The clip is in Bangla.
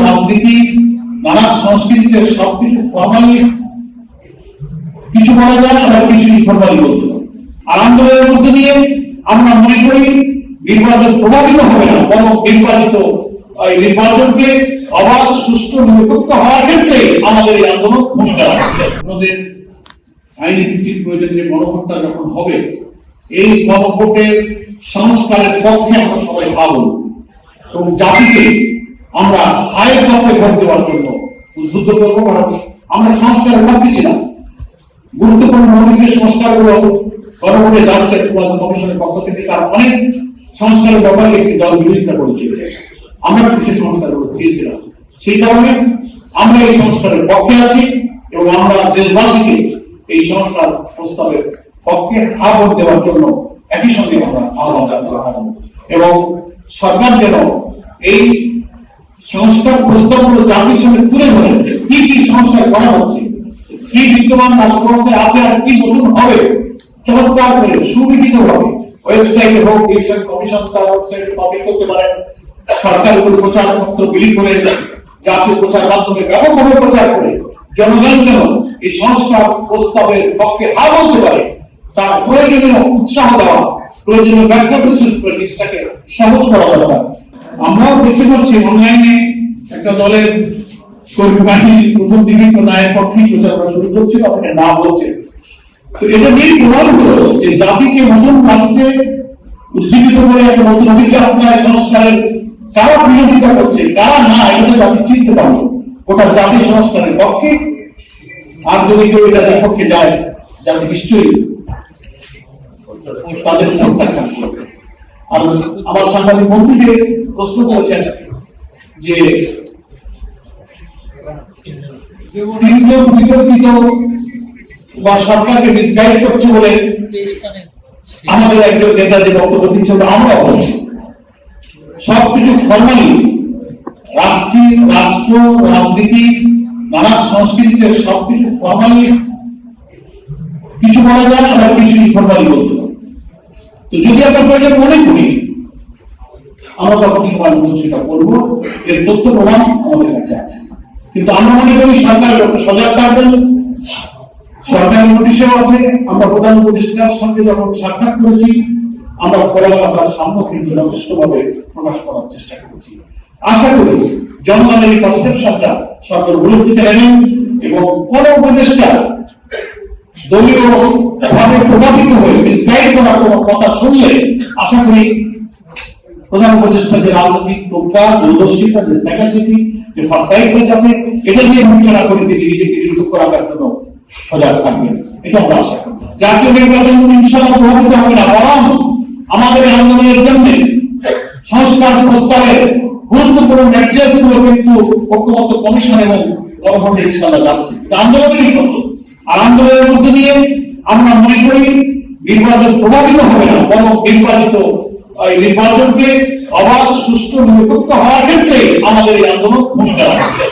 রাজনীতি সংস্কৃতিতে সবকিছু কিছু বলা যায় আবার কিছু ইনফর্মালি বলতে আর আন্দোলনের মধ্যে দিয়ে আমরা মনে করি নির্বাচন প্রভাবিত হবে না, বরং নির্বাচিত নির্বাচনকে অবাধ, সুষ্ঠু, নিরপেক্ষ হওয়ার ক্ষেত্রে আমাদের এই আন্দোলন ভূমিকা আমাদের আইনি ভিত্তিক প্রয়োজন যে গণভোটটা যখন হবে, এই সংস্কারের পক্ষে আমরা সবাই ভাবো এবং জাতিকে আমরা ভোট দেওয়ার জন্য উদ্বুদ্ধ করব আমরা সংস্কারের ছিলাম। গুরুত্বপূর্ণ মৌলিক সংস্কারগুলো গণভোটে যাচ্ছে কমিশনের পক্ষ থেকে তার অনেক সংস্কারের ব্যাপারে একটি দল বিরোধিতা করেছিল। আমরা কিছু সংস্কারগুলো চেয়েছিলাম। সেই কারণে আমরা এই সংস্কারের পক্ষে আছি এবং আমরা দেশবাসীকে এই সংস্কার প্রস্তাবের পক্ষে হা ভোট দেওয়ার জন্য একই সঙ্গে আমরা আহ্বান জানাব এবং সরকার যেন এই সংস্কার প্রস্তাবগুলো জাতির সঙ্গে তুলে ধরে কি কি সংস্কার করা হচ্ছে, কি বিদ্যমান রাষ্ট্র আছে আর কি নতুন হবে, চমৎকার করে সুবিধিত ভাবে ওয়েবসাইটে হোক ইলেকশন কমিশন তার ওয়েবসাইটে পাবলিক করতে পারেন সরকার উপর বিলি করে, জাতীয় প্রচার মাধ্যমে ব্যাপকভাবে প্রচার করে, জনগণ যেন এই সংস্কার প্রস্তাবের পক্ষে পারে, তার প্রয়োজনীয় উৎসাহ দেওয়া, প্রয়োজনীয় জিনিসটাকে সহজ করা দরকার। আমরাও দেখতে পাচ্ছি অনলাইনে একটা দলের কর্মী বাহিনী প্রথম দিনই তো পক্ষেই প্রচার করা শুরু না তো এটা নিয়ে প্রমাণ হলো যে জাতিকে নতুন রাষ্ট্রে উজ্জীবিত করে একটা নতুন অভিযাত্রায় সংস্কারের কারা বিরোধিতা করছে কারা না এটা জাতি চিনতে পারছে ওটা জাতি সংস্কারের পক্ষে। আর যদি কেউ এটা বিপক্ষে যায় জাতি নিশ্চয়ই তাদের প্রত্যাখ্যান করবে আর আমার সাংবাদিক বন্ধুকে প্রশ্ন করেছেন যে বিতর্কিত বা সরকারকে মিসগাইড করছে বলে আমাদের একজন নেতা যে বক্তব্য দিচ্ছে আমরাও বলছি সবকিছু ফর্মালি রাষ্ট্রীয় রাষ্ট্র, রাজনীতি নানান সংস্কৃতিতে সবকিছু ফর্মালি কিছু বলা যায়, আবার কিছু ইনফর্মালি বলতে তো যদি আমরা প্রয়োজন মনে করি, আমরা তখন সময় মতো সেটা করব এর তথ্য প্রমাণ আমাদের কাছে আছে। কিন্তু আমরা মনে করি সরকার সজাগ থাকবেন সরকারি নোটিশেও আছে, আমরা প্রধান উপদেষ্টার সঙ্গে যখন সাক্ষাৎ করেছি আমরা খোলা কথার সামনে কিন্তু যথেষ্টভাবে প্রকাশ করার চেষ্টা করেছি। আশা করি জনগণের এই সরকার গুরুত্ব নেবেন এবং কোন উপদেষ্টা দলীয় ভাবে প্রভাবিত হয়ে মিসগাইড কোনো কথা আশা করি প্রধান উপদেষ্টা যে রাজনৈতিক প্রজ্ঞা, দূরদর্শিতা, যে যে আছে, এটা নিয়ে বিবেচনা করে তিনি নিজেকে রাখার জন্য সজাগ থাকবেন। এটা আমরা আশা করি। জাতীয় নির্বাচন ইনশাআল্লাহ প্রভাবিত হবে না, বরং আমাদের আন্দোলনের জন্য সংস্কার প্রস্তাবের গুরুত্বপূর্ণ ম্যাট্রিয়ালস কিন্তু ঐক্যমত্য কমিশন এবং গণভোটে ইনশাআল্লাহ যাচ্ছে এটা আন্দোলনেরই ফসল আর আন্দোলনের মধ্যে দিয়ে আমরা মনে করি নির্বাচন প্রভাবিত হবে না বরং নির্বাচিত নির্বাচনকে অবাধ সুষ্ঠু নিরপেক্ষ হওয়ার ক্ষেত্রে আমাদের এই আন্দোলন ভূমিকা রাখবে